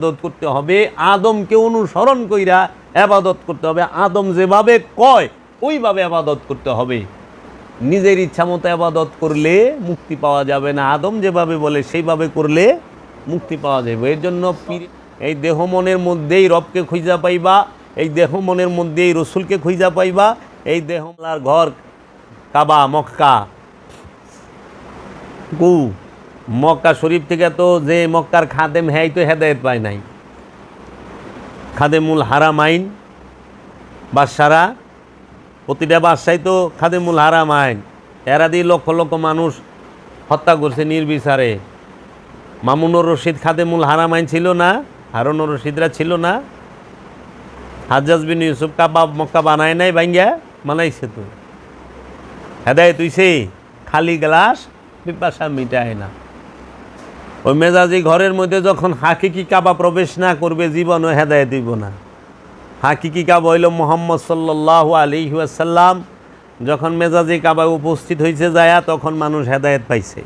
আবাদত করতে হবে, আদমকে অনুসরণ কইরা আবাদত করতে হবে। আদম যেভাবে কয়, ওইভাবে আবাদত করতে হবে। নিজের ইচ্ছা মতো আবাদত করলে মুক্তি পাওয়া যাবে না। আদম যেভাবে বলে, সেইভাবে করলে মুক্তি পাওয়া যাবে। এর জন্য এই দেহ মনের মধ্যেই রবকে খুঁজা পাইবা, এই দেহ মনের মধ্যেই রসুলকে খুঁজা পাইবা, এই দেহমলার ঘর কাবা, মক্কা। গু। মক্কা শরীফ থেকে তো যে মক্কার খাদেম হ্যাঁ তো হেদায়ত পায় নাই। খাদেমুল হারামাইন বাদশারা, প্রতিটা বাদশাই তো খাদেমুল হারামাইন এরা দিয়ে লক্ষ লক্ষ মানুষ হত্যা করছে নির্বিচারে। মামুনুর রশিদ খাদেমুল হারামাইন ছিল না, হারুনুর রশিদরা ছিল না। হাজ্জাজ বিন ইউসুফ কাবাব মক্কা বানায় নাই বাইঙ্গা বানাইছে তো। হেদায়ত হইছে, খালি গ্লাস, পিপাসা মিটায় না। ওই মেজাজি ঘরের মধ্যে যখন হাকিকি কাবা প্রবেশ না করবে, জীবনও হেদায় দিব না। হাকিকি কাবা হইল মোহাম্মদ সাল্লাহ আলী ওয়াসাল্লাম। যখন মেজাজি কাবা উপস্থিত হয়েছে যায়া, তখন মানুষ হেদায়েত পাইছে।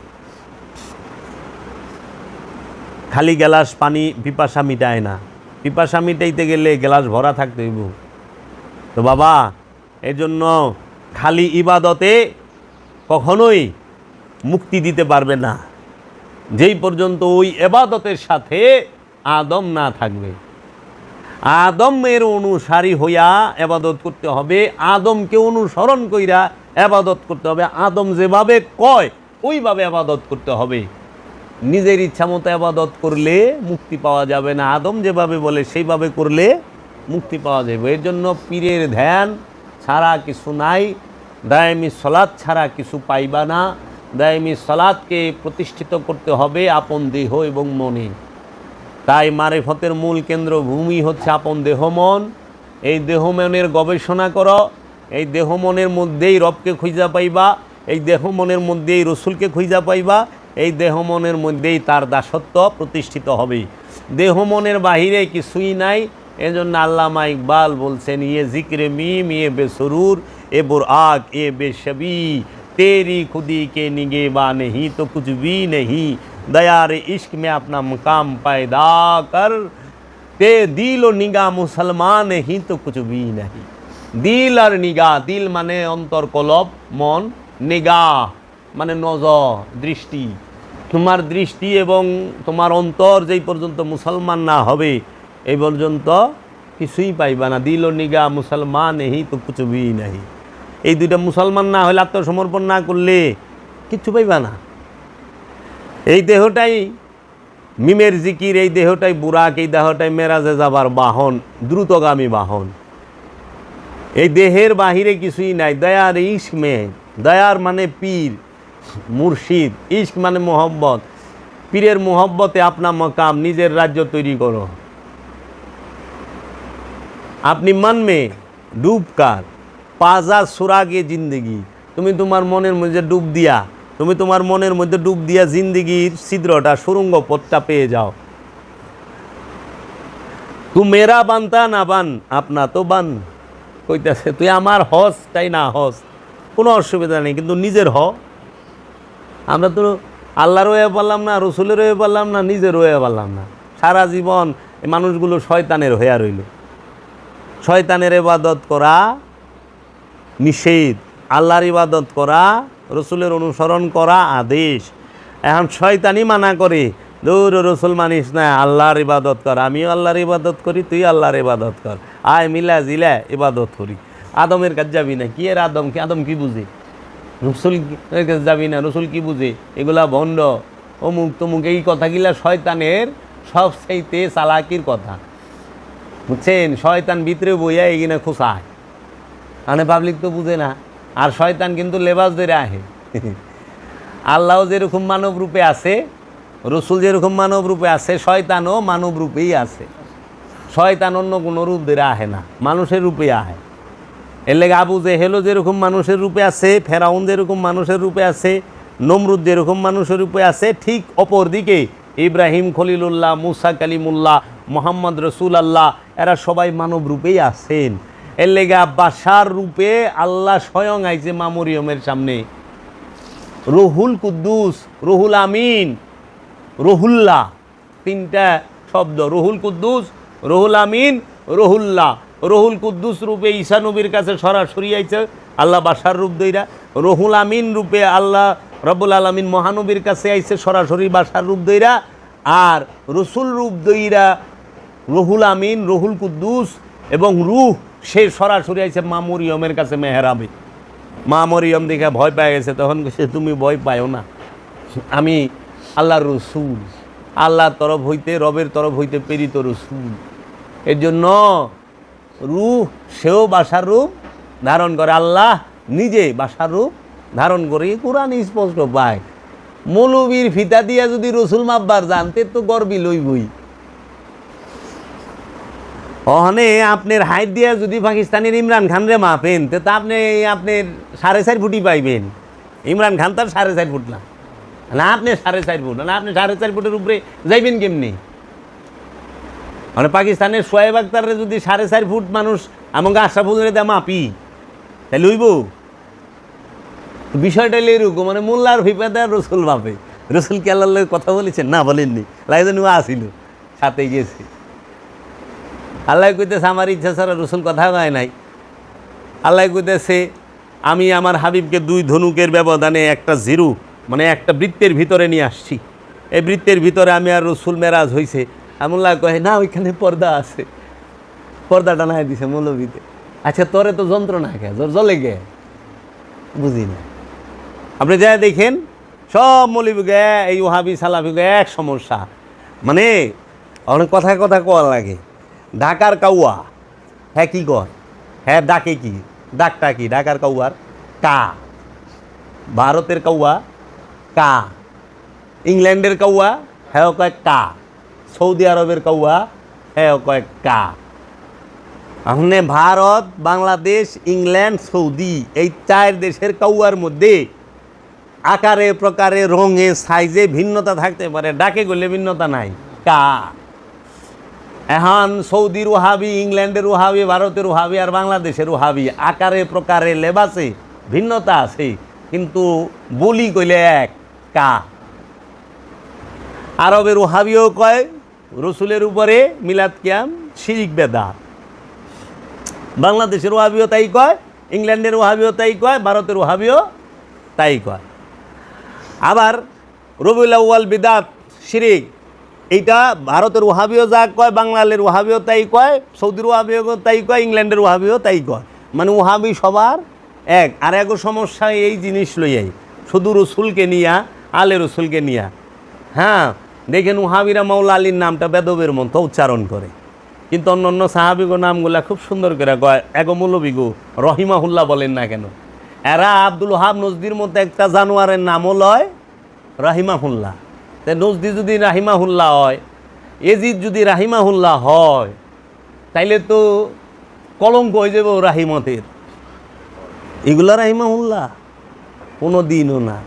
খালি গ্লাস পানি, পিপাসা মিটায় না। পিপাসা মিটাইতে গেলে গ্লাস ভরা থাকতে হইব। তো বাবা এই জন্য খালি ইবাদতে কখনোই মুক্তি দিতে পারবে না। যেই পর্যন্ত ওই এবাদতের সাথে আদম না থাকবে। আদমের অনুসারী হইয়া এবাদত করতে হবে, আদমকে অনুসরণ কইরা এবাদত করতে হবে। আদম যেভাবে কয়, ওইভাবে আবাদত করতে হবে। নিজের ইচ্ছা মতো আবাদত করলে মুক্তি পাওয়া যাবে না। আদম যেভাবে বলে, সেইভাবে করলে মুক্তি পাওয়া যাবে। এর জন্য পীরের ধ্যান ছাড়া কিছু নাই, দায়মি সলাদ ছাড়া কিছু পাইবা না। দায়মি সলাদকে প্রতিষ্ঠিত করতে হবে আপন দেহ এবং মনে। তাই মারেফতের মূল কেন্দ্র ভূমি হচ্ছে আপন দেহ মন। এই দেহ মনের গবেষণা কর, এই দেহ মনের মধ্যেই রবকে খুঁজা পাইবা, এই দেহ মনের মধ্যেই রসুলকে খুঁজা পাইবা, এই দেহ মনের মধ্যেই তার দাসত্ব প্রতিষ্ঠিত হবে। দেহ মনের বাহিরে কিছুই নাই, এজন্য আল্লামা ইকবাল বলছেন ইয়ে জিক্রে মিম ইয়ে বেসরুর এ বোর আগ এ বেশবি तेरी खुदी के निगेबा नहीं तो कुछ भी नहीं दया रे इश्क में अपना मकाम पैदा कर ते दिल ও নিগা মুসলমান ही तो कुछ भी नहीं দিল আর নিগা দিল মানে অন্তর কলব মন নিগা মানে নজর দৃষ্টি তোমার দৃষ্টি এবং তোমার অন্তর যেই পর্যন্ত মুসলমান না হবে এই পর্যন্ত কিছুই পাইবা না দিল ও নিগা মুসলমান হি তো কুছ ভি নাহি এই দুইটা মুসলমান না হলে আত্মসমর্পণ না করলে কিচ্ছু পাইবা না। এই দেহটাই মিমের জিকির, এই দেহটাই বুরাক, এই দেহটাই মেরাজে যাবার বাহন, দ্রুতগামী বাহন। এই দেহের বাহিরে কিছুই নাই, দয়ার ইস্ক মে, দয়ার মানে পীর, মুর্শিদ ইস্ক মানে মোহব্বত। পীরের মোহব্বতে আপনার মকাম, নিজের রাজ্য তৈরি করো। আপনি মন মে ডুবকার। পাজা সুরাগে জিন্দগি। তুমি তোমার মনের মধ্যে ডুব দিয়া, তুমি তোমার মনের মধ্যে ডুব দিয়া জিন্দগির ছিদ্রটা, সুরঙ্গ পথটা পেয়ে যাও। তু মেরা বানতা না বান, আপনা তো বান। কইতাছে, তুই আমার হস, তাই না হস? কোনো অসুবিধা নেই, কিন্তু নিজের হ। আমরা তো আল্লাহ রয়ে পারলাম না, রসুলের হয়ে পারলাম না, নিজের হয়ে পারলাম না। সারা জীবন মানুষগুলো শয়তানের হইয়া রইল। শয়তানের এবাদত করা নিষেধ। আল্লাহর ইবাদত করা, রসুলের অনুসরণ করা আদেশ। এখন শয়তানি মানা করে, দৌর রসুল মানিস না, আল্লাহর ইবাদত কর। আমিও আল্লাহর ইবাদত করি, তুই আল্লাহর ইবাদত কর। আয়, মিলা, জিলা, ইবাদত করি। আদমের কাছে যাবি না। কি এর আদম? কি আদম কি বুঝে? রসুল কাছে যাবি না। রসুল কি বুঝে? এগুলা ভণ্ড, অমুক তমুক, এই কথাগুলা শয়তানের সব সেইতে চালাকির কথা। বুঝছেন? শয়তান ভিতরে বইয়া এগিনা খুশায় মানে পাবলিক তো বুঝে না। আর শয়তান কিন্তু লেবাস ধরে আহে। আল্লাহ যেরকম মানব রূপে আছে, রসুল যেরকম মানব রূপে আছে, শয়তানও মানব রূপেই আছে। শয়তান অন্য কোনো রূপ ধরে আহে না, মানুষের রূপে আহে। এর লেগে আবু জেহেলও যেরকম মানুষের রূপে আছে, ফেরাউন যেরকম মানুষের রূপে আছে, নমরুদ যেরকম মানুষের রূপে আছে, ঠিক অপর দিকে ইব্রাহিম খলিলুল্লাহ, মুসা কালিমুল্লাহ, মোহাম্মদ রসুল আল্লাহ এরা সবাই মানব রূপেই আছেন। এর লেগে বাসার রূপে আল্লাহ স্বয়ং আইছে মামরিয়মের সামনে। রহুল কুদ্দুস, রহুল আমিন, রহুল্লাহ, তিনটা শব্দ, রহুল কুদ্দুস, রহুল আমিন, রহুল্লাহ। রহুল কুদ্দুস রূপে ঈশা নবীর কাছে সরাসরি আইছে, আল্লাহ বাসার রূপ দইরা। রহুল আমিন রূপে আল্লাহ রব্বুল আলমিন মহানবীর কাছে আইছে, সরাসরি বাসার রূপ দইরা। আর রসুল রূপ দইরা রহুল আমিন, রহুল কুদ্দুস এবং রুহ সে সরাসরি আইছে মা মরিয়মের কাছে মেহরাবে। মা মরিয়ম দেখে ভয় পেয়ে গেছে, তখন সে তুমি ভয় পাও না। আমি আল্লাহর রসুল। আল্লাহর তরফ হইতে, রবের তরফ হইতে প্রেরিত রসুল। এর জন্য রূহ, সেও বাসার রূপ ধারণ করে। আল্লাহ নিজে বাসার রূপ ধারণ করে। কোরআন স্পষ্ট পায়। মৌলবীর ফিতা দিয়া যদি রসুল মাব্বার জানতে তো গর্বি লইবই। অহনে আপনার হাইট দিয়া যদি পাকিস্তানের ইমরান খান রে মাপেন, তো তা আপনি আপনার সাড়ে চার ফুটই পাইবেন। ইমরান খান তার সাড়ে চার ফুট না। না, আপনি সাড়ে চার ফুট, না, আপনি সাড়ে চার ফুটের উপরে যাইবেন কেমনি? মানে পাকিস্তানের সোয়েব আক্তারে যদি সাড়ে চার ফুট মানুষ আমাকে আশরাফুলের দেয় মাপি তাই লইব? বিষয়টা এরকম মানে মোল্লার ভিপাদা রসুল বাপে রসুল কি আল্লাহ কথা বলেছেন? না বলেননি। লাইজন আসিল সাথে গেছে আল্লাহ কইতেছে, আমার ইচ্ছা ছাড়া রসুল কথা কয় নাই। আল্লাহ কইতেছে, আমি আমার হাবিবকে দুই ধনুকের ব্যবধানে একটা জিরু মানে একটা বৃত্তের ভিতরে নিয়ে আসছি। এই বৃত্তের ভিতরে আমি আর রসুল মেরাজ হয়েছে আমুল্লাহ কহে, না, ওইখানে পর্দা আছে। পর্দাটা নাই দিছে মৌলবীতে। আচ্ছা তোরে তো যন্ত্রণা কে? জ্বর জলে গে বুঝি না। আপনি যা দেখেন, সব মৌলবীকে, এই ওহাবি সালাফিকে এক সমস্যা। মানে অনেক কথা কথা কওয়া লাগে। ঢাকার কাউয়া। হ্যাঁ কি কর? হ্যাঁ ডাকে কি? ডাকটা কি? ঢাকার কাউয়ার কা। ভারতের কাউয়া কা। ইংল্যান্ডের কাউয়া হ্যাঁ কয়েক কা। সৌদি আরবের কাউয়া হ্যাঁ কয়েক কা। আপনি ভারত, বাংলাদেশ, ইংল্যান্ড, সৌদি এই চার দেশের কাউয়ার মধ্যে আকারে, প্রকারে, রঙে, সাইজে ভিন্নতা থাকতে পারে। ডাকে গলে ভিন্নতা নাই। কা। এখন সৌদির ওহাবি ইংল্যান্ডের ওহাবি ভারতের ওহাবি আর বাংলাদেশের ওহাবি আকারে প্রকারে লেবাসে, ভিন্নতা আছে, কিন্তু বলি কইলে এক, কা। আরবের ওহাবিও কয়, রসুলের উপরে মিলাদ কিয়াম শিরিক বেদা। বাংলাদেশের ওহাবিও তাই কয়, ইংল্যান্ডের ওহাবিও তাই কয়, ভারতের ওহাবিও তাই কয়। আবার রবিউল আউ্য়াল বিদাত, শিরিক এইটা ভারতের ওহাবিও যা কয় বাংলালের ওহাবিও তাই কয়, সৌদির ওহাবিও তাই কয়, ইংল্যান্ডের ওহাবিও তাই কয়। মানে ওহাবি সবার এক। আর এক সমস্যা এই জিনিস লইয়াই, শুধু রসুলকে নিয়া, আলে রসুলকে নিয়া। হ্যাঁ দেখেন ওহাবিরা মাওলা আলীর নামটা বেদবের মতো উচ্চারণ করে। কিন্তু অন্য অন্য সাহাবিগো নামগুলা খুব সুন্দর করে কয় এগো মৌলবিগো রহিমাহুল্লাহ বলেন না কেন। এরা আব্দুল হাব নজদির মতো একটা জানোয়ারের নামও লয়, রাহিমাহুল্লাহ। তে নজদি যদি রাহিমাহুল্লাহ হয়, এজিদ যদি রাহিমাহুল্লাহ হয়, তাইলে তো কলঙ্ক হয়ে যাবে ও রাহিমতের। এগুলা রাহিমাহুল্লাহ, কোনো দিনও না।